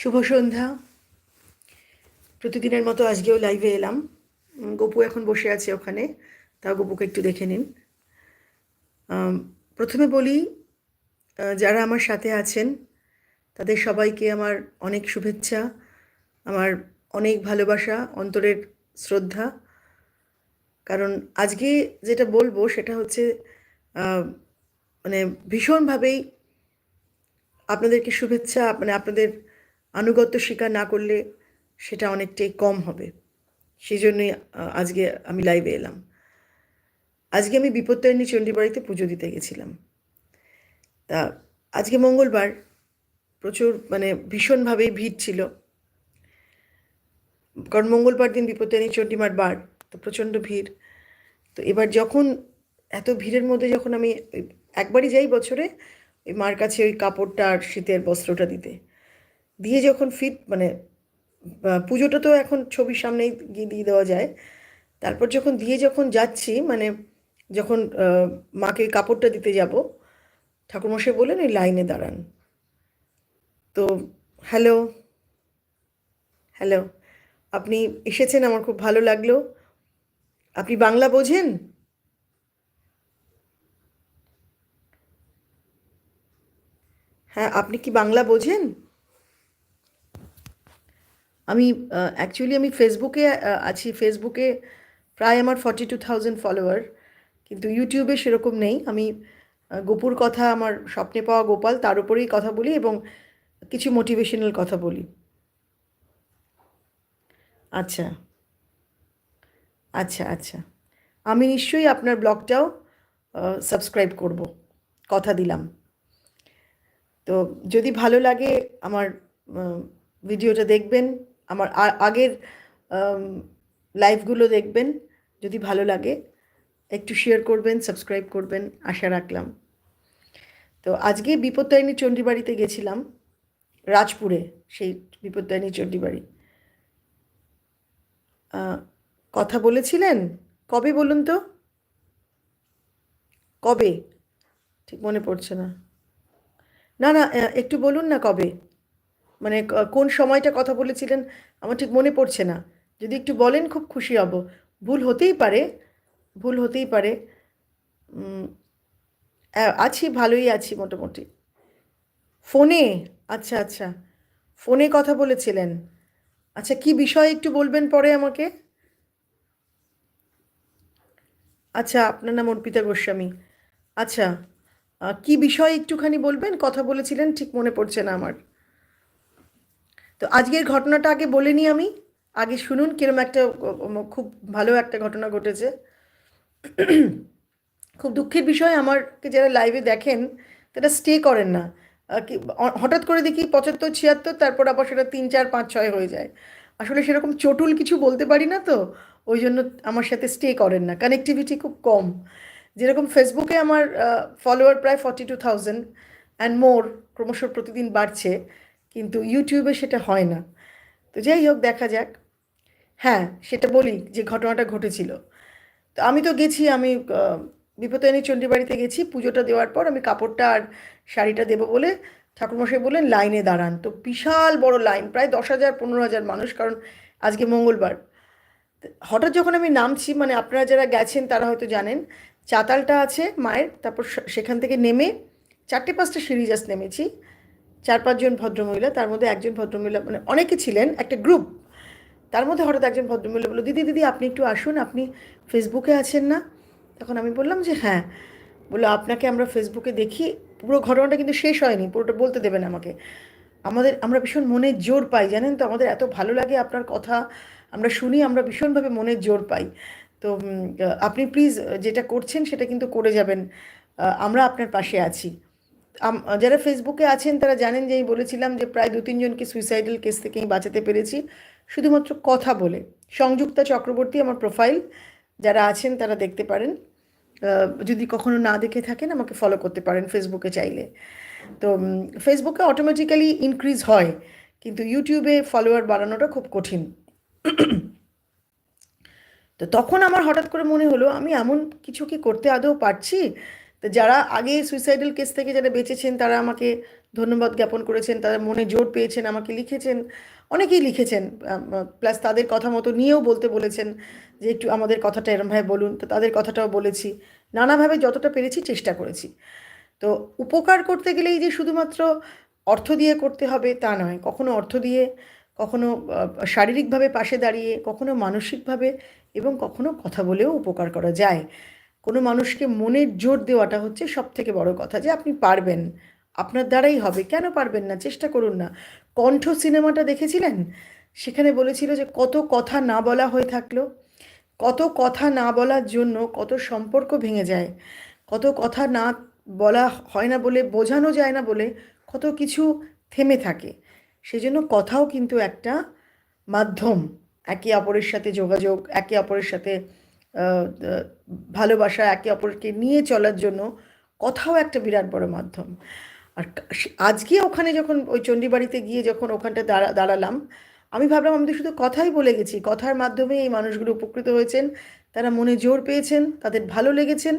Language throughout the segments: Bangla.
শুভ সন্ধ্যা। প্রতিদিনের মতো আজকেও লাইভে এলাম। গপু এখন বসে আছে ওখানে, তাও গপুকে একটু দেখে নিন। প্রথমে বলি যারা আমার সাথে আছেন, তাদের সবাইকে আমার অনেক শুভেচ্ছা, আমার অনেক ভালোবাসা, অন্তরের শ্রদ্ধা। কারণ আজকে যেটা বলব সেটা হচ্ছে মানে ভীষণভাবেই আপনাদেরকে শুভেচ্ছা মানে আপনাদের আনুগত্য স্বীকার না করলে সেটা অনেকটাই কম হবে। সেই জন্যই আজকে আমি লাইভে এলাম। আজকে আমি বিপত্তারিণী চণ্ডীবাড়িতে পুজো দিতে গেছিলাম। তা আজকে মঙ্গলবার প্রচুর মানে ভীষণভাবেই ভিড় ছিল। কারণ মঙ্গলবার দিন বিপত্তারিণী চণ্ডীমার বার, তো প্রচণ্ড ভিড়। তো এবার যখন এত ভিড়ের মধ্যে যখন আমি একবারই যাই বছরে, ওই মার কাছে ওই কাপড়টা আর শীতের বস্ত্রটা দিতে। দিয়ে যখন ফিট মানে পুজোটা তো এখন ছবির সামনেই গিয়ে দিয়ে দেওয়া যায়। তারপর যখন দিয়ে যখন যাচ্ছি মানে যখন মাকে কাপড়টা দিতে যাব, ঠাকুরমশাই বললেন ওই লাইনে দাঁড়ান। তো, হ্যালো হ্যালো, আপনি এসেছেন, আমার খুব ভালো লাগল। আপনি বাংলা বোঝেন? হ্যাঁ আপনি কি বাংলা বোঝেন? আমি অ্যাকচুয়ালি আমি ফেসবুকে আছি। ফেসবুকে প্রায় আমার ফর্টি টু থাউজেন্ড ফলোয়ার কিন্তু ইউটিউবে সেরকম নেই। আমি গোপুর কথা, আমার স্বপ্নে পাওয়া গোপাল, তার উপরেই কথা বলি এবং কিছু মোটিভেশনাল কথা বলি। আচ্ছা। আচ্ছা আচ্ছা। আমি নিশ্চয়ই আপনার ব্লগটাও সাবস্ক্রাইব করব। কথা দিলাম। তো যদি ভালো লাগে আমার ভিডিওটা দেখবেন। আমার আগের লাইভগুলো দেখবেন যদি ভালো লাগে, একটু শেয়ার করবেন সাবস্ক্রাইব করবেন, আশা রাখলাম। তো আজকে বিপত্তারিণী চণ্ডীবাড়িতে গেছিলাম, রাজপুরে, সেই বিপত্তারিণী চণ্ডীবাড়ি। কথা বলেছিলেন? কবে বলুন তো? কবে? ঠিক মনে পড়ছে না। না না একটু বলুন না কবে? মানে কোন সময়টা কথা বলেছিলেন আমার ঠিক মনে পড়ছে না। যদি একটু বলেন, খুব খুশি হব। ভুল হতেই পারে, ভুল হতেই পারে। আছি, ভালোই আছি মোটামুটি। ফোনে? আচ্ছা আচ্ছা। ফোনে কথা বলেছিলেন। আচ্ছা কি বিষয় একটু বলবেন পরে আমাকে? আচ্ছা আপনার নাম অর্পিতা গোস্বামী। আচ্ছা কি বিষয় একটুখানি বলবেন? কথা বলেছিলেন, ঠিক মনে পড়ছে না আমার। তো আজকের ঘটনাটা আগে বলে নিই আমি। আগে শুনুন কিরম একটা, খুব ভালো একটা ঘটনা ঘটেছে। খুব দুঃখের বিষয় আমারকে যারা লাইভে দেখেন, তারা স্টে করেন না। হঠাৎ করে দেখি পঁচাত্তর, ছিয়াত্তর, তারপর আবার সেটা তিন, চার, পাঁচ, ছয় হয়ে যায়। আসলে সেরকম চটুল কিছু বলতে পারি না তো, ওই জন্য আমার সাথে স্টে করেন না। কানেক্টিভিটি খুব কম। যেরকম ফেসবুকে আমার ফলোয়ার প্রায় forty two thousand and more ক্রমশ প্রতিদিন বাড়ছে। কিন্তু ইউটিউবে সেটা হয় না। তো যাই হোক, দেখা যাক। হ্যাঁ সেটা বলি যে ঘটনাটা ঘটেছিল। তো আমি তো গেছি, আমি বিপত্তারিণী চণ্ডীবাড়িতে গেছি, পুজোটা দেওয়ার পর আমি কাপড়টা আর শাড়িটা দেবো বলে ঠাকুরমশাই বললেন, লাইনে দাঁড়ান। তো বিশাল বড় লাইন, প্রায় দশ হাজার, পনেরো হাজার মানুষ, কারণ আজকে মঙ্গলবার। হঠাৎ যখন আমি নামছি মানে আপনারা যারা গেছেন, তারা হয়তো জানেন, চাতালটা আছে মায়ের, তারপর সেখান থেকে নেমে চারটে পাঁচটা সিঁড়ি জাস্ট নেমেছি। চার পাঁচজন ভদ্রমহিলা, তার মধ্যে একজন ভদ্রমহিলা মানে অনেকে ছিলেন, একটা গ্রুপ তার মধ্যে হঠাৎ একজন ভদ্রমহিলা বলল, দিদি দিদি, আপনি একটু আসুন, আপনি ফেসবুকে আছেন না? তখন আমি বললাম যে হ্যাঁ। বলল, আপনাকে আমরা ফেসবুকে দেখি। পুরো ঘটনাটা কিন্তু শেষ হয়নি, পুরোটা বলতে দেবেন আমাকে। আমাদের, আমরা ভীষণ মনের জোর পাই, জানেন তো? আমাদের এত ভালো লাগে আপনার কথা, আমরা শুনি, আমরা ভীষণভাবে মনের জোর পাই। তো আপনি প্লিজ যেটা করছেন সেটা কিন্তু করে যাবেন। আমরা আপনার পাশে আছি। যারা ফেসবুকে আছেন, তারা জানেন যে আমি বলেছিলাম যে প্রায় দু তিনজনকে সুইসাইডাল কেস থেকে বাঁচাতে পেরেছি। শুধুমাত্র কথা বলে। সংযুক্তা চক্রবর্তী আমার প্রোফাইল যারা আছেন, তারা দেখতে পারেন। যদি কখনো না দেখে থাকেন, আমাকে ফলো করতে পারেন ফেসবুকে চাইলে। তো ফেসবুকে অটোমেটিক্যালি ইনক্রিজ হয়, কিন্তু ইউটিউবে ফলোয়ার বাড়ানোটা খুব কঠিন। তো তখন আমার হঠাৎ করে মনে হলো, আমি এমন কিছু কি করতে আদৌ পারছি? তো যারা আগে সুইসাইডাল কেস থেকে যারা বেঁচেছেন, তারা আমাকে ধন্যবাদ জ্ঞাপন করেছেন তারা মনে জোর পেয়েছেন, আমাকে লিখেছেন, অনেকেই লিখেছেন প্লাস তাদের কথা মতো নিয়েও বলতে বলেছেন যে একটু আমাদের কথাটা এরমভাবে বলুন, তো তাদের কথাটাও বলেছি। নানাভাবে যতটা পেরেছি চেষ্টা করেছি। তো উপকার করতে গেলেই যে শুধুমাত্র অর্থ দিয়ে করতে হবে তা নয়, কখনো অর্থ দিয়ে, কখনো শারীরিকভাবে পাশে দাঁড়িয়ে, কখনো মানসিকভাবে এবং কখনো কথা বলেও উপকার করা যায়। কোনো মানুষকে মনের জোর দেওয়াটা হচ্ছে সব থেকে বড় কথা যে আপনি পারবেন। আপনার দ্বারাই হবে। কেন পারবেন না? চেষ্টা করুন না। কণ্ঠ সিনেমাটা দেখেছিলেন? সেখানে বলেছিল যে কত কথা না বলা হয়ে থাকল, কত কথা না বলার জন্য কত সম্পর্ক ভেঙে যায়, কত কথা না বলা হয় না বলে, বোঝানো যায় না বলে কত কিছু থেমে থাকে। সেজন্য কথাও কিন্তু একটা মাধ্যম। একে অপরের সাথে যোগাযোগ, একে অপরের সাথে ভালোবাসা একে অপরকে নিয়ে চলার জন্য কথাও একটা বিরাট বড় মাধ্যম। আর আজকে ওখানে যখন ওই চণ্ডীবাড়িতে গিয়ে যখন ওখানটা দাঁড়া, দাঁড়ালাম, আমি ভাবলাম আমি তো শুধু কথাই বলে গেছি, কথার মাধ্যমে এই মানুষগুলো উপকৃত হয়েছেন, তারা মনে জোর পেয়েছেন, তাদের ভালো লেগেছেন,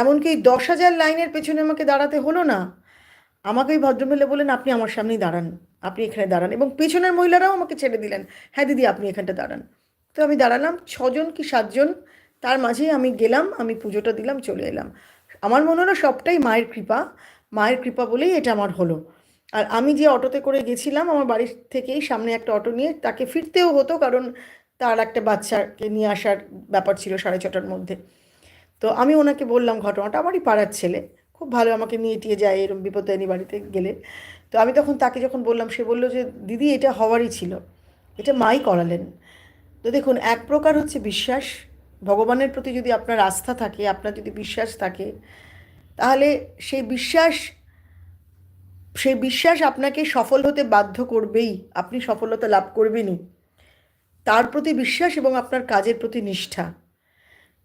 এমনকি এই দশ হাজার লাইনের পেছনে আমাকে দাঁড়াতে হলো না। আমাকে ওই ভদ্রমহিলা বললেন, আপনি আমার সামনেই দাঁড়ান, আপনি এখানে দাঁড়ান। এবং পেছনের মহিলারাও আমাকে ছেড়ে দিলেন হ্যাঁ দিদি, আপনি এখানটা দাঁড়ান। তো আমি দাঁড়ালাম, ছজন কি সাতজন তার মাঝে আমি গেলাম, আমি পুজোটা দিলাম, চলে এলাম। আমার মনে হলো সবটাই মায়ের কৃপা মায়ের কৃপা বলেই এটা আমার হলো। আর আমি যে অটোতে করে গেছিলাম, আমার বাড়ির থেকেই সামনে একটা অটো নিয়ে তাকে ফিরতেও হতো, কারণ তার একটা বাচ্চাকে নিয়ে আসার ব্যাপার ছিল সাড়ে ছটার মধ্যে। তো আমি ওনাকে বললাম, ঘটনাটা আমারই পাড়ার ছেলে। খুব ভালো আমাকে নিয়ে টিয়ে যায় এরকম বিপদায়নী বাড়িতে গেলে। তো আমি তখন তাকে যখন বললাম, সে বলল যে, দিদি, এটা হওয়ারই ছিল। এটা মাই করালেন। তো দেখুন, এক প্রকার হচ্ছে বিশ্বাস ভগবানের প্রতি যদি আপনার আস্থা থাকে, আপনার যদি বিশ্বাস থাকে, তাহলে সেই বিশ্বাস সেই বিশ্বাস আপনাকে সফল হতে বাধ্য করবেই। আপনি সফলতা লাভ করবেনই। তার প্রতি বিশ্বাস এবং আপনার কাজের প্রতি নিষ্ঠা।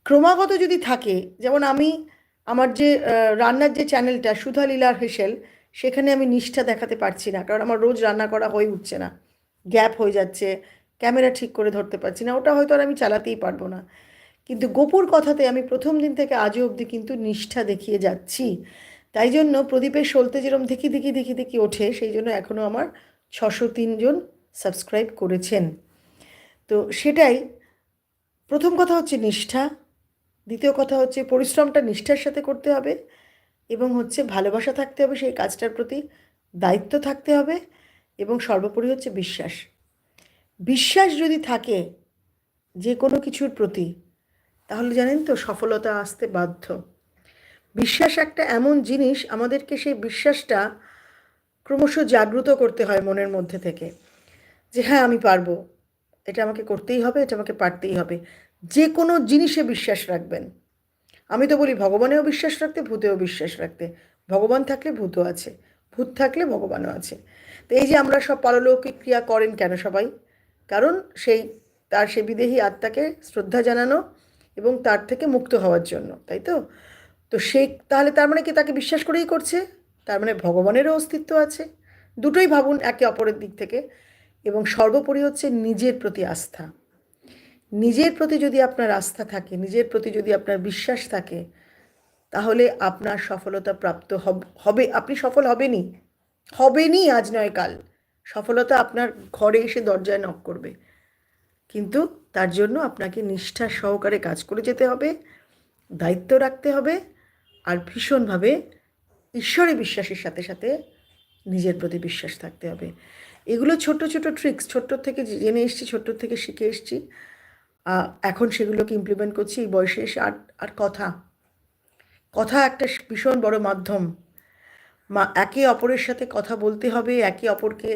ক্রমাগত যদি থাকে, যেমন আমি আমার যে রান্নার যে চ্যানেলটা, সুধা লীলার হেসেল, সেখানে আমি নিষ্ঠা দেখাতে পারছি না। কারণ আমার রোজ রান্না করা হয়ে উঠছে না। গ্যাপ হয়ে যাচ্ছে, ক্যামেরা ঠিক করে ধরতে পারছি না। ওটা হয়তো আর আমি চালাতেই পারব না। কিন্তু গোপুর কথাতে আমি প্রথম দিন থেকে আজও অবধি কিন্তু নিষ্ঠা দেখিয়ে যাচ্ছি। তাই জন্য প্রদীপের সলতে যেরম দেখি দেখি দেখি দেখি ওঠে, সেই জন্য এখনও আমার ছশো তিনজন সাবস্ক্রাইব করেছেন। তো সেটাই, প্রথম কথা হচ্ছে নিষ্ঠা, দ্বিতীয় কথা হচ্ছে পরিশ্রমটা নিষ্ঠার সাথে করতে হবে এবং হচ্ছে ভালোবাসা থাকতে হবে, সেই কাজটার প্রতি দায়িত্ব থাকতে হবে এবং সর্বোপরি হচ্ছে বিশ্বাস। বিশ্বাস যদি থাকে যে কোনো কিছুর প্রতি তাহলে জানেন তো সফলতা আসতে বাধ্য। বিশ্বাস একটা এমন জিনিস, আমাদেরকে সেই বিশ্বাসটা ক্রমশ জাগ্রত করতে হয় মনের মধ্যে থেকে। যে হ্যাঁ আমি পারব। এটা আমাকে করতেই হবে, এটা আমাকে পারতেই হবে। যে কোনো জিনিসে বিশ্বাস রাখবেন। আমি তো বলি ভগবানেও বিশ্বাস রাখতে, ভূতেও বিশ্বাস রাখতে। ভগবান থাকলে ভূতও আছে, ভূত থাকলে ভগবানও আছে। তো এই যে আমরা সব পারলৌকিক ক্রিয়া করেন কেন সবাই? কারণ সেই, তার সে বিদেহী আত্মাকে শ্রদ্ধা জানানো এবং তার থেকে মুক্ত হওয়ার জন্য, তাই তো? তো সে, তাহলে তার মানে কি তাকে বিশ্বাস করেই করছে? তার মানে ভগবানেরও অস্তিত্ব আছে। দুটোই ভাবুন একে অপরের দিক থেকে। এবং সর্বোপরি হচ্ছে নিজের প্রতি আস্থা। নিজের প্রতি যদি আপনার আস্থা থাকে, নিজের প্রতি যদি আপনার বিশ্বাস থাকে, তাহলে আপনার সফলতা প্রাপ্ত হবে আপনি সফল হবেনই। হবেনই আজ নয় কাল। সফলতা আপনার ঘরে এসে দরজায় নক করবে। কিন্তু তার জন্য আপনাকে নিষ্ঠা সহকারে কাজ করে যেতে হবে, দায়িত্ব রাখতে হবে আর ভীষণভাবে ঈশ্বরে বিশ্বাসের সাথে সাথে নিজের প্রতি বিশ্বাস থাকতে হবে। এগুলো ছোট ছোট ট্রিক্স ছোট্ট থেকে জেনে এসছি ছোট্ট থেকে শিখে এসছি। এখন সেগুলোকে ইমপ্লিমেন্ট করছি এই বয়সে এসে। আর আর কথা কথা একটা ভীষণ বড় মাধ্যম। মা, একে অপরের সাথে কথা বলতে হবে, একে অপরকে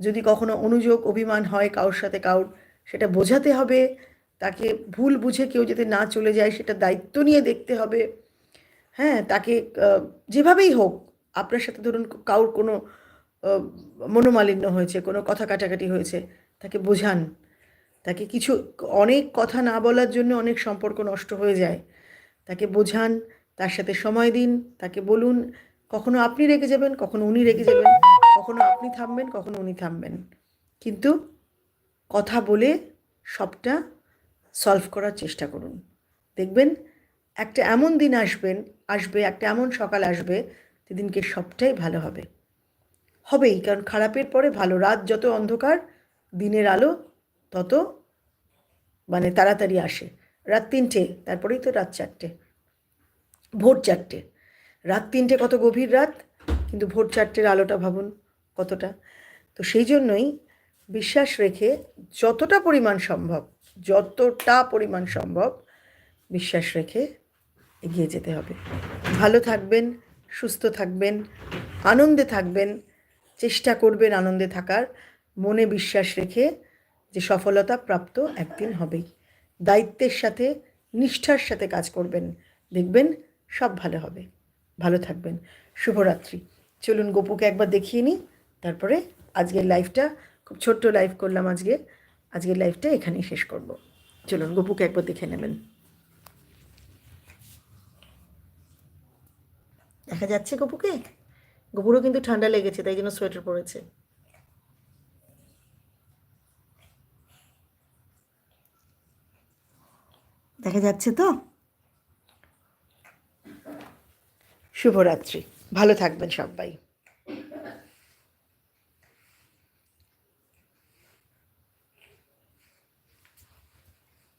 যদি কখনো অনুযোগ, অভিমান হয় কারোর সাথে, কারোর সেটা বোঝাতে হবে, তাকে ভুল বুঝে কেউ যাতে না চলে যায় সেটা দায়িত্ব নিয়ে দেখতে হবে। হ্যাঁ তাকে যেভাবেই হোক, আপনার সাথে ধরুন কারোর কোনো মনোমালিন্য হয়েছে, কোনো কথা কাটাকাটি হয়েছে, তাকে বোঝান। তাকে কিছু, অনেক কথা না বলার জন্য অনেক সম্পর্ক নষ্ট হয়ে যায়। তাকে বোঝান, তার সাথে সময় দিন, তাকে বলুন, কখনো আপনি রেগে যাবেন, কখনো উনি রেগে যাবেন, কখনো আপনি থামবেন, কখনো উনি থামবেন। কিন্তু কথা বলে সবটা সলভ করার চেষ্টা করুন। দেখবেন একটা এমন দিন আসবেন, আসবে, একটা এমন সকাল আসবে সেদিনকে সবটাই ভালো হবে। হবেই, কারণ খারাপের পরে ভালো, রাত যত অন্ধকার, দিনের আলো তত মানে তাড়াতাড়ি আসে। রাত তিনটে, তারপরেই তো রাত চারটে। ভোর চারটে। রাত তিনটে কত গভীর রাত, কিন্তু ভোর চারটের আলোটা ভাবুন কতটা। তো সেই জন্যই বিশ্বাস রেখে যতটা পরিমাণ সম্ভব, যতটা পরিমাণ সম্ভব বিশ্বাস রেখে এগিয়ে যেতে হবে। ভালো থাকবেন, সুস্থ থাকবেন, আনন্দে থাকবেন, চেষ্টা করবেন আনন্দে থাকার, মনে বিশ্বাস রেখে যে সফলতা প্রাপ্ত একদিন হবেই। দায়িত্বের সাথে, নিষ্ঠার সাথে কাজ করবেন, দেখবেন সব ভালো হবে। ভালো থাকবেন। শুভরাত্রি। চলুন গোপুকে একবার দেখিয়ে নিই, তারপরে আজকের লাইফটা খুব ছোট্ট লাইভ করলাম আজকে। আজকের লাইফটা এখানেই শেষ করব। চলুন, গোপুকে একবার দেখে নেবেন। দেখা যাচ্ছে গপুকে? গপুরও কিন্তু ঠান্ডা লেগেছে, তাই জন্য সোয়েটার পরেছে। দেখা যাচ্ছে তো? শুভরাত্রি। ভালো থাকবেন সবাই।